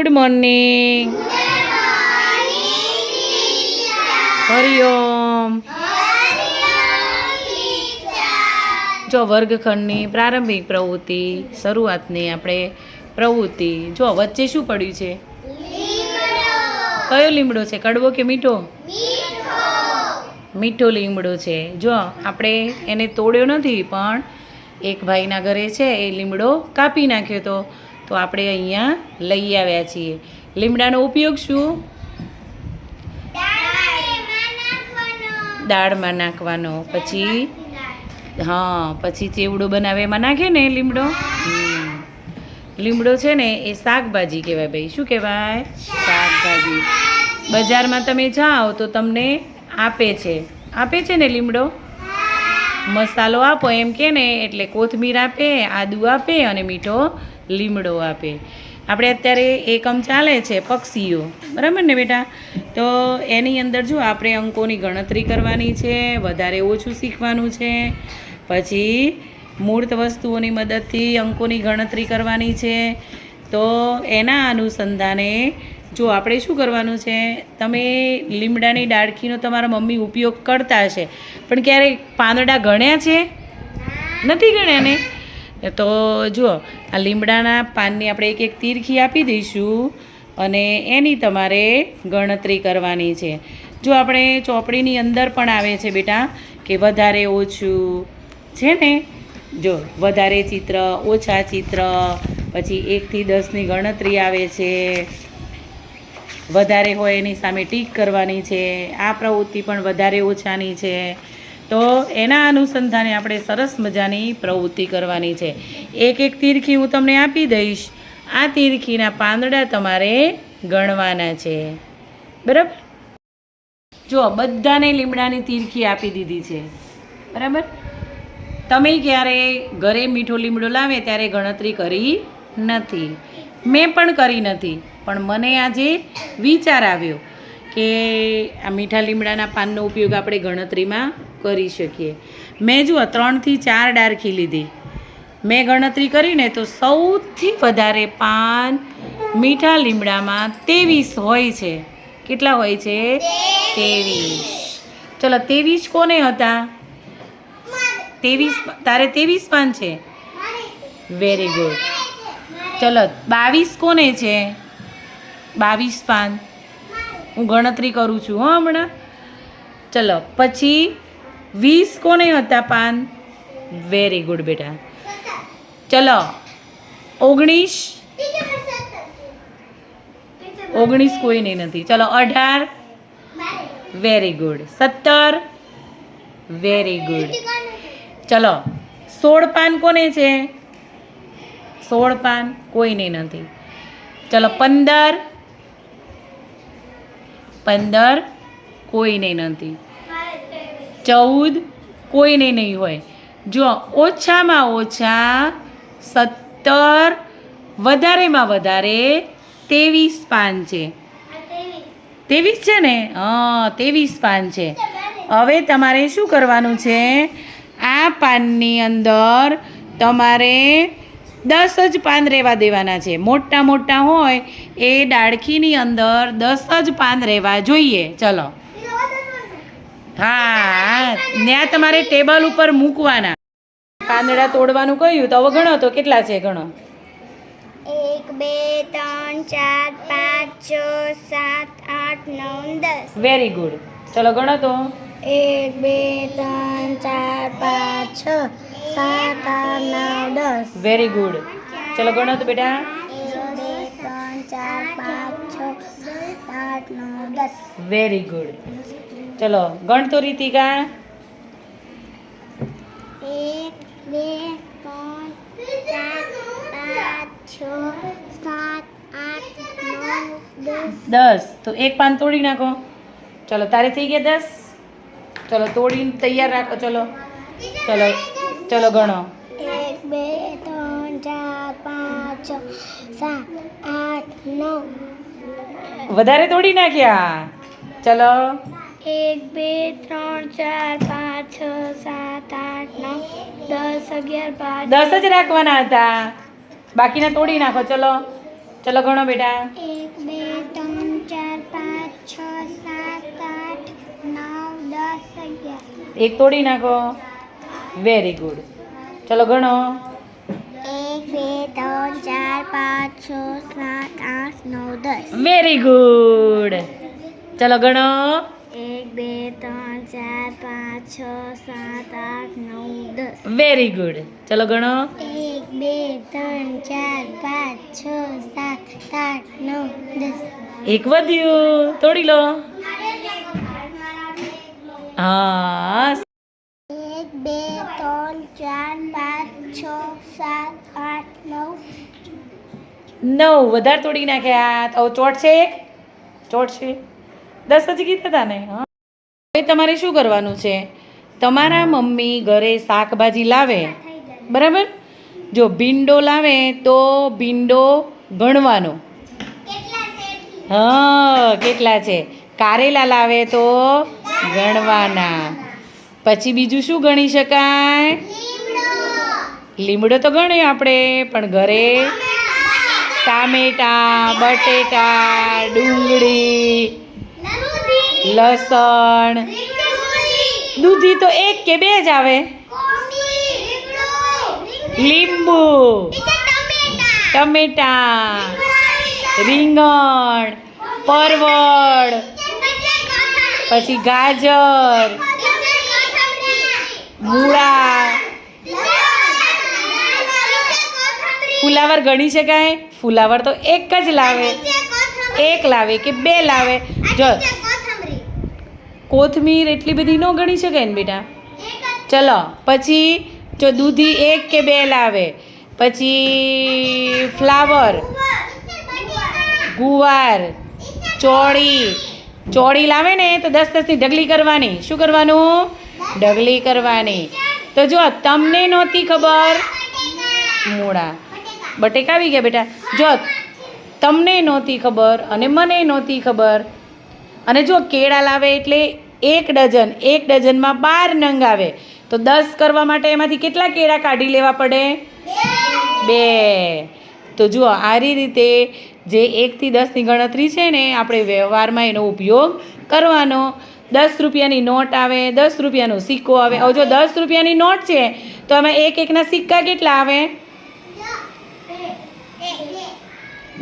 Good morning Hariom જો વર્ગખંડની પ્રારંભિક પ્રવૃત્તિ, શરૂઆતની આપણે પ્રવૃત્તિ, જો વચ્ચે શું પડ્યું છે? કયો લીમડો છે? કડવો કે મીઠો? મીઠો લીમડો છે. જો આપણે એને તોડ્યો નથી, પણ એક ભાઈના ઘરે છે, એ લીમડો કાપી નાખ્યો તો તો આપણે અહીંયા લઈ આવ્યા છીએ. લીમડાનો ઉપયોગ શું? દાળમાં નાખવાનો. પછી? હા, પછી ચેવડો બનાવે એમાં નાખે ને લીમડો? લીમડો છે ને એ શાકભાજી કહેવાય ભાઈ. શું કહેવાય? શાકભાજી. બજારમાં તમે જાઓ તો તમને આપે છે. આપે છે ને લીમડો? મસાલો આપો એમ કે ને એટલે કોથમીર આપે, આદુ આપે અને મીઠો લીમડો આપે. આપણે અત્યારે એકમ ચાલે છે પક્ષીઓ. બરાબર ને બેટા? તો એની અંદર જો આપણે અંકોની ગણતરી કરવાની છે, વધારે ઓછું શીખવાનું છે, પછી મૂર્ત વસ્તુઓની મદદથી અંકોની ગણતરી કરવાની છે. તો એના અનુસંધાને જો આપણે શું કરવાનું છે, તમે લીમડાની ડાળખીનો તમારા મમ્મી ઉપયોગ કરતા હશે. પણ ક્યારેક પાંદડા ગણ્યા છે? નથી ગણ્યા ને? તો જુઓ, આ લીમડાના પાનની આપણે એક એક તીરખી આપી દઈશું અને એની તમારે ગણતરી કરવાની છે. જો આપણે ચોપડીની અંદર પણ આવે છે બેટા, કે વધારે ઓછું, છે ને? જો, વધારે ચિત્ર, ઓછા ચિત્ર, પછી એકથી દસની ગણતરી આવે છે. વધારે હોય એની સામે ટીક કરવાની છે. આ પ્રવૃત્તિ પણ વધારે ઓછાની છે. તો એના અનુસંધાને આપણે સરસ મજાની પ્રવૃત્તિ કરવાની છે. એક એક તીરખી હું તમને આપી દઈશ. આ તીરખીના પાંદડા તમારે ગણવાના છે. બરાબર? જો બધાને લીમડાની તીરખી આપી દીધી છે. બરાબર? તમે ક્યારે ઘરે મીઠો લીમડો લાવે ત્યારે ગણતરી કરી નથી. મેં પણ કરી નથી, પણ મને આજે વિચાર આવ્યો કે આ મીઠા લીમડાના પાનનો ઉપયોગ આપણે ગણતરીમાં કરી શકીએ. મેં જુઓ, ત્રણથી ચાર ડારખી લીધી. મેં ગણતરી કરીને તો સૌથી વધારે પાન મીઠા લીમડામાં ત્રેવીસ હોય છે. કેટલા હોય છે? ત્રેવીસ ચલો ત્રેવીસ કોને હતા? ત્રેવીસ તારે ત્રેવીસ પાન છે? વેરી ગુડ ચલો, બાવીસ કોને છે? બાવીસ પાન. હું ગણતરી કરું છું હો હમણાં. ચલો, પછી વીસ કોને હતા પાન? વેરી ગુડ બેટા. ચલો, ઓગણીસ? ઓગણીસ કોઈને નથી. ચલો, અઢાર? વેરી ગુડ સત્તર? વેરી ગુડ ચલો, સોળ પાન કોને છે? સોળ પાન કોઈને નથી. ચલો, પંદર? પંદર કોઈને નથી. ચૌદ કોઈને નહીં હોય. જો ઓછામાં ઓછા સત્તર, વધારેમાં વધારે ત્રેવીસ પાન છે. ત્રેવીસ છે ને? હા, ત્રેવીસ પાન છે. હવે તમારે શું કરવાનું છે? આ પાનની અંદર તમારે દસ જ પાન રહેવા દેવાના છે. મોટા મોટા હોય એ ડાળખીની અંદર દસ જ પાન રહેવા જોઈએ. ચલો. હા ત્યાં તમારે ટેબલ ઉપર મૂકવાના. પાંદડા તોડવાનું કહ્યું તો હવે ગણો તો કેટલા છે ગણો? એક બે ત્રણ ચાર પાંચ છ સાત આઠ નવ દસ. વેરી ગુડ ચલો ગણો તો. એક બે ત્રણ ચાર પાંચ છ સાત આઠ નવ દસ. વેરી ગુડ ચલો ગણો તો બેટા. એક ત્રણ ચાર પાંચ છ આઠ નવ વેરી ગુડ ચલો ગણતો રીતિકા એક બે ત્રણ ચાર પાંચ છ સાત આઠ નવ દસ. દસ. તો એક પાન તોડી નાખો. ચલો તારે થઈ ગયા દસ? ચલો તોડીને તૈયાર રાખો. ચલો ચલો ચલો ગણો. એક બે ત્રણ ચાર પાંચ છ સાત આઠ નવ. વધારે તોડી નાખ્યા. ચલો. એક બે ત્રણ ચાર પાંચ છ સાત આઠ નવ દસ અગિયાર બાર દસ જ રાખવાના હતા. બાકીના તોડી નાખો. ચલો. ચલો ગણો બેટા. એક બે ત્રણ ચાર પાંચ છ સાત આઠ નવ દસ અગિયાર. એક તોડી નાખો. વેરી ગુડ ચલો ગણો. એક બે ત્રણ ચાર પાંચ છ સાત આઠ નવ દસ. વેરી ગુડ ચલો ગણો. એક બે ત્રણ ચાર પાંચ છ સાત આઠ નવ દસ. વેરી ગુડ ચલો ગણો. એક બે ત્રણ ચાર પાંચ છ સાત આઠ નવ દસ. એક વધ્યું. તોડી લો. હા. એક બે ત્રણ ચાર પાંચ છ સાત આઠ નવ. નવ. વધારે તોડી નાખ્યા તો ચોટ છે એક? ચોટ છે. દસ જ કીધા હતા ને? હા. હવે તમારે શું કરવાનું છે? તમારા મમ્મી ઘરે શાકભાજી લાવે? બરાબર? જો ભીંડો લાવે તો ભીંડો ગણવાનો. હા, કેટલા છે? કારેલા લાવે તો ગણવાના. પછી બીજું શું ગણી શકાય? લીમડો તો ગણીએ આપણે, પણ ઘરે ટામેટા, બટેટા, ડુંગળી લસણ. દૂધી તો એક કે બે જ આવે. લીંબુ. ટમેટા. રીંગણ. પરવળ. પછી ગાજર. મૂળા. ફુલાવર ગણી શકાય? ફુલાવર તો એક જ લાવે. એક લાવે કે બે લાવે? જો કોથમીર એટલી બધી ન ગણી શકાય ને બેટા. ચલો, પછી જો દૂધી એક કે બે લાવે, પછી ફ્લાવર, ગુવાર, ચોળી ચોળી લાવે ને તો દસ દસની ઢગલી કરવાની. શું કરવાનું? ઢગલી કરવાની. તો જો, તમને નહોતી ખબર. મૂળા. બટેકા આવી ગયા બેટા. જો, તમને નહોતી ખબર અને મને નહોતી ખબર. અને જો કેળા લાવે એટલે એક ડઝન, એક ડઝનમાં બાર નંગ આવે. તો દસ કરવા માટે એમાંથી કેટલા કેળા કાઢી લેવા પડે? બે. તો જુઓ આ રીતે જે એકથી દસની ગણતરી છે ને, આપણે વ્યવહારમાં એનો ઉપયોગ કરવાનો. દસ રૂપિયાની નોટ આવે, દસ રૂપિયાનો સિક્કો આવે. હવે જો દસ રૂપિયાની નોટ છે, તો એમાં એક એકના સિક્કા કેટલા આવે?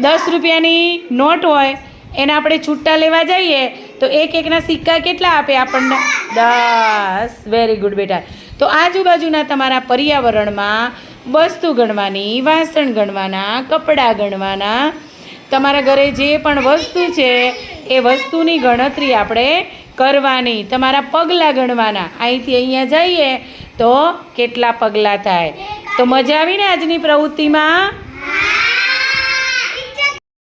દસ રૂપિયાની નોટ હોય એને આપણે છૂટા લેવા જઈએ, તો એક એકના સિક્કા કેટલા આપે આપણને? દસ. વેરી ગુડ બેટા. તો આજુબાજુના તમારા પર્યાવરણમાં વસ્તુ ગણવાની, વાસણ ગણવાના, કપડાં ગણવાના, તમારા ઘરે જે પણ વસ્તુ છે, એ વસ્તુની ગણતરી આપણે કરવાની. તમારા પગલાં ગણવાના. અહીંથી અહીંયા જઈએ તો કેટલા પગલાં થાય? તો મજા આવીને આજની પ્રવૃત્તિમાં?